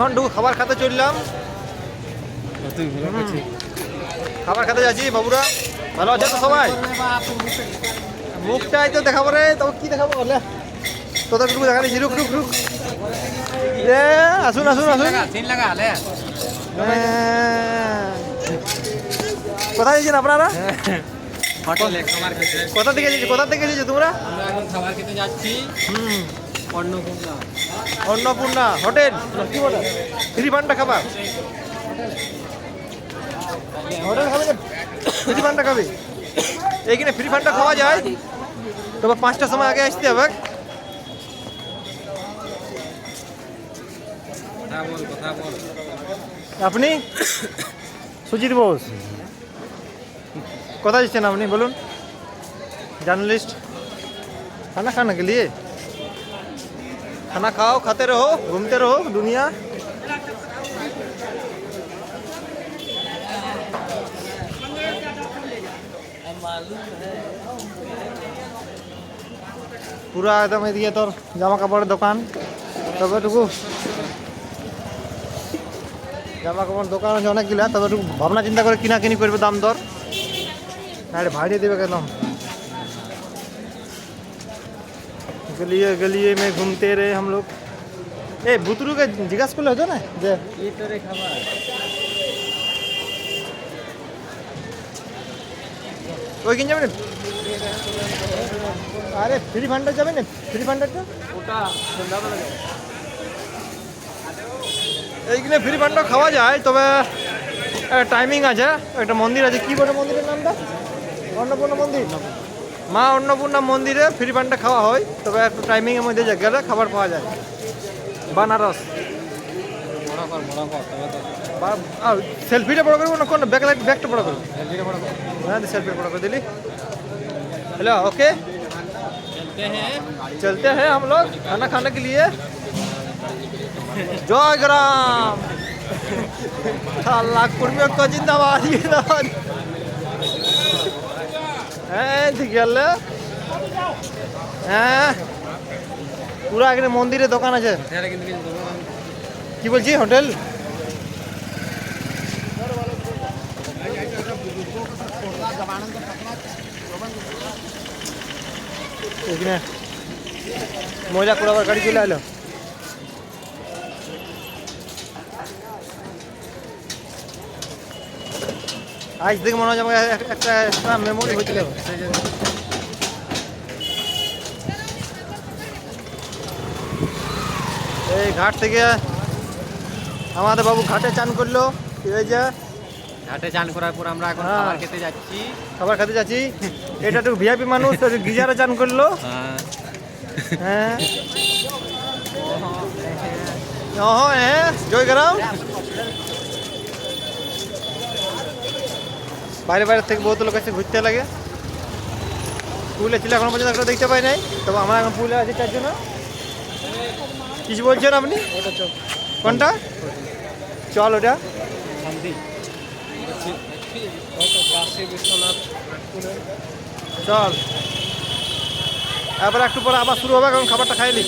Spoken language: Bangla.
এখন ঢুকু খাবার খেতে চললাম। খাবার খেতে যাচ্ছি বাবুরা। ভালো আছে তো সবাই? মুখটাই তো দেখাবো রে তবে কি দেখাবো? বলে তোদেরটুকু দেখা দিচ্ছি রুক রুক রুক রে আসুন আসুন আসুন। হ্যাঁ। কোথায় গেছেন আপনারা? খেতে। কোথা থেকে কোথা থেকে এসেছ তোমরা? খাবার খেতে যাচ্ছি। হুম। অন্নপূর্ণা। হোটেল? কি বলে ফ্রি ফান্ডা খাবার হোটেল খাবে ফ্রি ফান্ডা খাবে? এইখানে ফ্রি ফান্ডা খাওয়া যায়। তোমার পাঁচটার সময় আগে আসতে হবে। আপনি? সুজিত বোস। কোথায় যাচ্ছেন আপনি বলুন। জার্নালিস্ট। খানা খানা খেলিয়ে खाना खाओ खाते रहो घूमते रहो दुनिया পুরা একদম এদিকে তোর জামা কাপড়ের দোকান তবে টুকু জামা কাপড় দোকান আছে অনেকগুলা তবে একটু ভাবনা চিন্তা করে কিনা কিনি করবে দাম দর আরে ভাড়িয়ে দেবে কেন গলিয়ে গলিয়ে में घूमते रहे हम लोग এ বুতুরুকে জিজ্ঞাসা করলে হতো না যে কি তোরে খাবার ওইখানে যাবে না আরে ফ্রি ফান্ডার যাবে না ফ্রি ফান্ডারটা ওটা সন্ধ্যাবেলা যাবো এইখানে ফ্রি ফান্ডা খাওয়া যায় তবে টাইমিং আছে একটা মন্দির আছে কি বলে মন্দিরের নামটা অন্নপূর্ণা মন্দির মা অন্নপূর্ণা মন্দিরে ফ্রি ফান্ডা খাওয়া হয় তবে একটু টাইমিংয়ের মধ্যে যা গেলে খাবার পাওয়া যায় বানারস বড় কর বড় কর তবে তো সেলফিটা বড় করবো না কোন ব্যাক লাইট ব্যাগটা বড় করবো জলদি বড় কর হ্যাঁ সেলফি বড় করে দিলি हेलो ओके চলতে হ্যাঁ चलते हैं हम लोग खाना खाने के लिए जय ग्राम लाख कुर्मी को जिंदाबाद जिंदाबाद হ্যাঁ। হ্যাঁ এখানে মন্দিরে দোকান আছে। কি বলছি হোটেল? মহিলা কুড়াবার গাড়ি চলে এলো। আজ থেকে মনে হয় আমাকে এক- একটা একটা মেমোরি হয়েছিল। এই ঘাট থেকে আমাদের বাবু ঘাটে চান করল। ঘাটে চান করার পর আমরা এখন হ্যাঁ। খাবার খেতে যাচ্ছি। খাবার খেতে যাচ্ছি। এটা একটু ভিআইপি মানুষ তো গিজারে চান করল। হ্যাঁ। হ্যাঁ। হ্যাঁ। বাইরে বাইরে থেকে বহুত লোক এসে ঘুরতে লাগে। পুলে ছিল এখনও পর্যন্ত একটা দেখতে পাই নাই তবে আমরা এখন পুলে আছি তার জন্য। কিছু বলছেন আপনি? কোনটা? চল ওটা। শান্তি। চল। এবার একটু পরে আবার শুরু হবে কারণ খাবারটা খাইনি